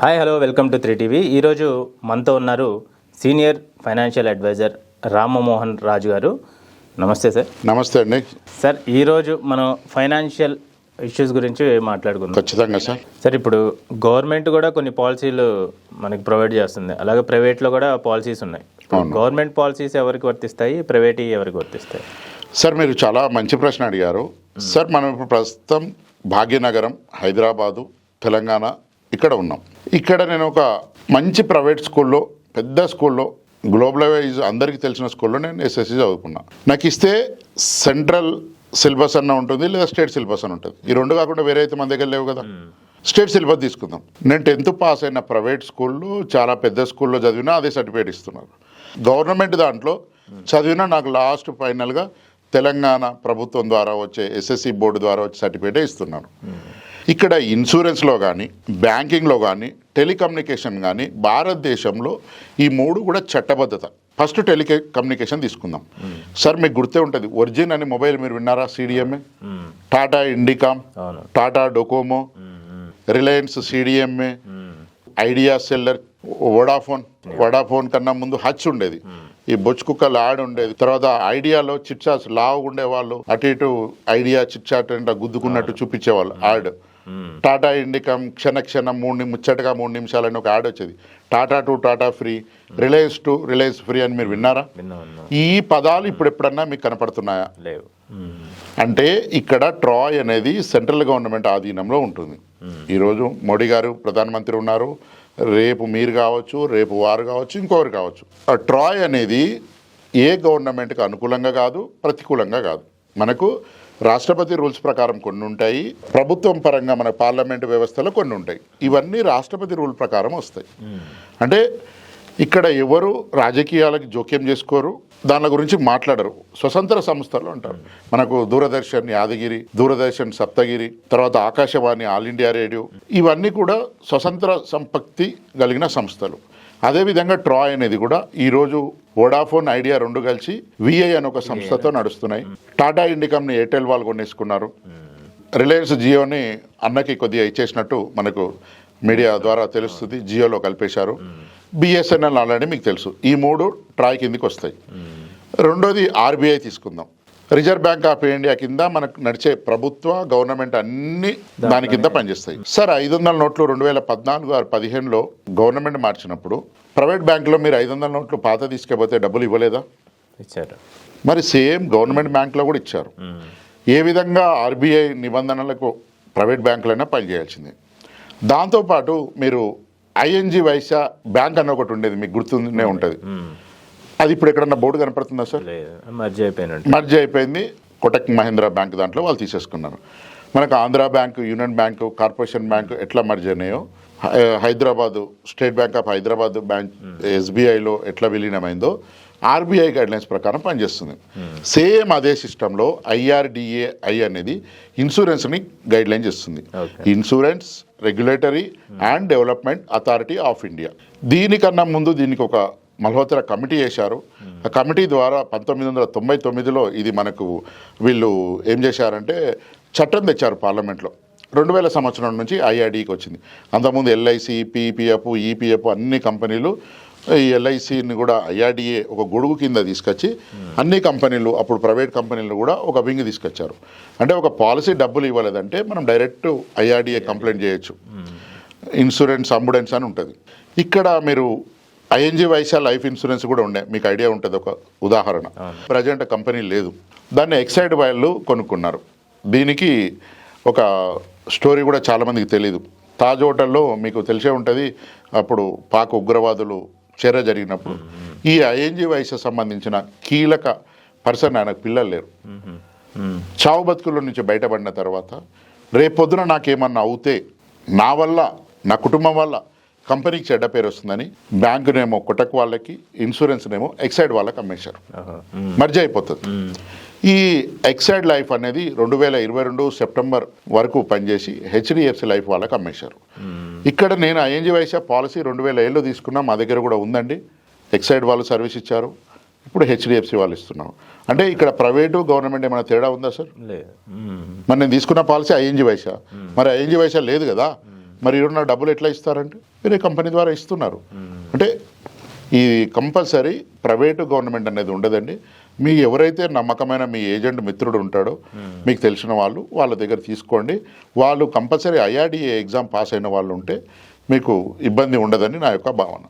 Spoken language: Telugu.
Hi hello welcome to three TV ఈరోజు మనతో ఉన్నారు senior financial advisor Ramamohan Raju garu. నమస్తే సార్ నమస్తే అండి. సార్ ఈరోజు మనం ఫైనాన్షియల్ ఇష్యూస్ గురించి మాట్లాడుకుందాం. ఖచ్చితంగా సార్ సార్ ఇప్పుడు గవర్నమెంట్ కూడా కొన్ని పాలసీలు మనకి ప్రొవైడ్ చేస్తుంది. అలాగే ప్రైవేట్లో కూడా పాలసీస్ ఉన్నాయి. గవర్నమెంట్ పాలసీస్ ఎవరికి వర్తిస్తాయి? ప్రైవేట్ ఎవరికి వర్తిస్తాయి? సార్ మీరు చాలా మంచి ప్రశ్న అడిగారు. సార్ మనం ఇప్పుడు ప్రస్తుతం భాగ్యనగరం హైదరాబాదు తెలంగాణ ఇక్కడ ఉన్నాం. ఇక్కడ నేను ఒక మంచి ప్రైవేట్ స్కూల్లో పెద్ద స్కూల్లో గ్లోబలైజ్ అందరికీ తెలిసిన స్కూల్లో నేను ఎస్ఎస్సి చదువుకున్నా. నాకు ఇస్తే సెంట్రల్ సిలబస్ అన్న ఉంటుంది లేదా స్టేట్ సిలబస్ అని ఉంటుంది. ఈ రెండు కాకుండా వేరే అయితే మన దగ్గర లేవు కదా. స్టేట్ సిలబస్ తీసుకుందాం. నేను టెన్త్ పాస్ అయిన ప్రైవేట్ స్కూల్లో చాలా పెద్ద స్కూల్లో చదివినా అదే సర్టిఫికేట్ ఇస్తున్నారు. గవర్నమెంట్ దాంట్లో చదివినా నాకు లాస్ట్ ఫైనల్గా తెలంగాణ ప్రభుత్వం ద్వారా వచ్చే ఎస్ఎస్సి బోర్డు ద్వారా వచ్చే సర్టిఫికేటే ఇస్తున్నారు. ఇక్కడ ఇన్సూరెన్స్లో కానీ బ్యాంకింగ్లో కానీ టెలికమ్యూనికేషన్ కానీ భారతదేశంలో ఈ మూడు కూడా చట్టబద్ధత. ఫస్ట్ టెలికే కమ్యూనికేషన్ తీసుకుందాం సార్ మీకు గుర్తే ఉంటుంది. ఒరిజిన్ అని మొబైల్ మీరు విన్నారా? CDMA. Tata Indicom Tata Docomo Reliance CDMA. Idea cellular Vodafone Vodafone కన్నా ముందు హచ్ ఉండేది. ఈ బొచ్చు కుక్కలు ఆడ్ ఉండేది. తర్వాత ఐడియాలో చిట్చాస్ లావు ఉండేవాళ్ళు. అటు ఇటు ఐడియా చిట్చాట్ అంటే గుద్దుకున్నట్టు చూపించేవాళ్ళు. మ్మ్. టాటా ఇండికమ్ క్షణ క్షణం మూడు నిమి- ముచ్చటగా మూడు నిమిషాలని ఒక యాడ్ వచ్చేది. Tata to Tata free Reliance to Reliance free అని మీరు విన్నారా? విన్నా విన్నా. ఈ పదాలు ఇప్పుడు ఎప్పుడన్నా మీకు కనపడుతున్నాయా? లేవు. అంటే ఇక్కడ ట్రాయ్ అనేది సెంట్రల్ గవర్నమెంట్ ఆధీనంలో ఉంటుంది. ఈరోజు మోడీ గారు ప్రధానమంత్రి ఉన్నారు. రేపు మీరు కావచ్చు రేపు వారు కావచ్చు ఇంకొకరు కావచ్చు. ఆ ట్రాయ్ అనేది ఏ గవర్నమెంట్కి అనుకూలంగా కాదు ప్రతికూలంగా కాదు. మనకు రాష్ట్రపతి రూల్స్ ప్రకారం కొన్ని ఉంటాయి ప్రభుత్వం పరంగా మన పార్లమెంట్ వ్యవస్థలో కొన్ని ఉంటాయి ఇవన్నీ రాష్ట్రపతి రూల్ ప్రకారం వస్తాయి. అంటే ఇక్కడ ఎవరు రాజకీయాలకు జోక్యం చేసుకోరు దాని గురించి మాట్లాడరు. స్వతంత్ర సంస్థలు అంటారు. మనకు దూరదర్శన్ యాదగిరి దూరదర్శన్ సప్తగిరి తర్వాత ఆకాశవాణి ఆల్ ఇండియా రేడియో ఇవన్నీ కూడా స్వతంత్ర సంపత్తి కలిగిన సంస్థలు. అదేవిధంగా ట్రాయ్ అనేది కూడా ఈరోజు వోడాఫోన్ ఐడియా రెండు కలిసి విఐ అని ఒక సంస్థతో నడుస్తున్నాయి. టాటా ఇండికమ్ని ఎయిర్టెల్ వాళ్ళు కొనేసుకున్నారు. రిలయన్స్ జియోని అన్నకి కొద్దిగా ఇచ్చేసినట్టు మనకు మీడియా ద్వారా తెలుస్తుంది. జియోలో కలిపేశారు. బిఎస్ఎన్ఎల్ ఆల్రెడీ మీకు తెలుసు. ఈ మూడు ట్రాయ్ కిందికి వస్తాయి. రెండోది ఆర్బీఐ తీసుకుందాం. రిజర్వ్ బ్యాంక్ ఆఫ్ ఇండియా కింద మనకు నడిచే ప్రభుత్వ గవర్నమెంట్ అన్ని దాని కింద పనిచేస్తాయి. సార్ ఐదు వందల నోట్లు రెండు వేల పద్నాలుగు ఆరు పదిహేనులో గవర్నమెంట్ మార్చినప్పుడు ప్రైవేట్ బ్యాంకులో మీరు ఐదు వందల నోట్లు పాత తీసుకెళ్తే డబ్బులు ఇవ్వలేదా? ఇచ్చారు. మరి సేమ్ గవర్నమెంట్ బ్యాంక్లో కూడా ఇచ్చారు. ఏ విధంగా ఆర్బీఐ నిబంధనలకు ప్రైవేట్ బ్యాంకులైనా పనిచేయాల్సిందే. దాంతోపాటు మీరు ఐఎన్జి వైశ్య బ్యాంక్ అన్న ఒకటి ఉండేది మీకు గుర్తుండే ఉంటుంది. అది ఇప్పుడు ఎక్కడన్నా బోర్డు కనపడుతుందా సార్? మర్జీ అయిపోయినట్టు. మర్జ్ అయిపోయింది. కొటక్ మహీంద్రా బ్యాంక్ దాంట్లో వాళ్ళు తీసేసుకున్నారు. మనకు Andhra bank union bank corporation bank ఎట్లా merge అయినాయో Hyderabad state bank of Hyderabad bank ఎస్బీఐలో ఎట్లా విలీనమైందో ఆర్బీఐ గైడ్లైన్స్ ప్రకారం పనిచేస్తుంది. సేమ్ అదే సిస్టంలో ఐఆర్డిఏఐ అనేది ఇన్సూరెన్స్ని గైడ్లైన్ చేస్తుంది. Insurance regulatory and development authority of India. దీనికన్నా ముందు దీనికి ఒక మల్హోత్రా కమిటీ చేశారు. ఆ కమిటీ ద్వారా పంతొమ్మిది వందల తొంభై తొమ్మిదిలో ఇది మనకు వీళ్ళు ఏం చేశారంటే చట్టం తెచ్చారు పార్లమెంట్లో. రెండు వేల సంవత్సరం నుంచి ఐఆర్డీకి వచ్చింది. అంతకుముందు ఎల్ఐసి పీపీఎఫ్ ఈపీఎఫ్ అన్ని కంపెనీలు ఈ ఎల్ఐసిని కూడా ఐఆర్డీఏ ఒక గొడుగు కింద తీసుకొచ్చి అన్ని కంపెనీలు అప్పుడు ప్రైవేట్ కంపెనీలు కూడా ఒక వింగ్ తీసుకొచ్చారు. అంటే ఒక పాలసీ డబ్బులు ఇవ్వలేదంటే మనం డైరెక్ట్ ఐఆర్డీఏ కంప్లైంట్ చేయొచ్చు. ఇన్సూరెన్స్ అంబుడెన్స్ అని ఉంటుంది. ఇక్కడ మీరు ఐఎన్జి వైసా లైఫ్ ఇన్సూరెన్స్ కూడా ఉండే. మీకు ఐడియా ఉంటుంది ఒక ఉదాహరణ. ప్రజెంట్ కంపెనీ లేదు. దాన్ని ఎక్సైడ్ వాళ్ళు కొనుక్కున్నారు. దీనికి ఒక స్టోరీ కూడా చాలామందికి తెలియదు తాజ్ హోటల్లో మీకు తెలిసే ఉంటుంది అప్పుడు పాక్ ఉగ్రవాదులు చర్య జరిగినప్పుడు. ఈ ఐఎన్జి వయసు సంబంధించిన కీలక పర్సన్ ఆయనకు పిల్లలు లేరు. చావు బతుకుల నుంచి బయటపడిన తర్వాత రేపొద్దున నాకేమన్నా అవుతే నా వల్ల నా కుటుంబం వల్ల కంపెనీకి చెడ్డ పేరు వస్తుందని బ్యాంకునేమో కొటక్ వాళ్ళకి ఇన్సూరెన్స్నేమో ఎక్సైడ్ వాళ్ళకి అమ్మేశారు. మర్జ్ అయిపోతుంది. ఈ ఎక్సైడ్ లైఫ్ అనేది రెండు వేల ఇరవై రెండు సెప్టెంబర్ వరకు పనిచేసి హెచ్డిఎఫ్సి లైఫ్ వాళ్ళకి అమ్మేశారు. ఇక్కడ నేను ఐఎన్జి వైసా పాలసీ రెండు వేల ఏళ్ళు తీసుకున్నా మా దగ్గర కూడా ఉందండి. ఎక్సైడ్ వాళ్ళు సర్వీస్ ఇచ్చారు. ఇప్పుడు హెచ్డిఎఫ్సి వాళ్ళు ఇస్తున్నాం. అంటే ఇక్కడ ప్రైవేటు గవర్నమెంట్ ఏమైనా తేడా ఉందా సార్. మరి నేను తీసుకున్న పాలసీ ఐఎన్జి వైసా మరి ఐఎన్జి వైసా లేదు కదా. మరి ఈరోజు డబ్బులు ఎట్లా ఇస్తారంటే? వేరే కంపెనీ ద్వారా ఇస్తున్నారు. అంటే ఈ కంపల్సరీ ప్రైవేటు గవర్నమెంట్ అనేది ఉండదండి. మీ ఎవరైతే నమ్మకమైన మీ ఏజెంట్ మిత్రుడు ఉంటాడో మీకు తెలిసిన వాళ్ళు వాళ్ళ దగ్గర తీసుకోండి. వాళ్ళు కంపల్సరీ ఐఆర్డీఏ ఎగ్జామ్ పాస్ అయిన వాళ్ళు ఉంటే మీకు ఇబ్బంది ఉండదని నా యొక్క భావన.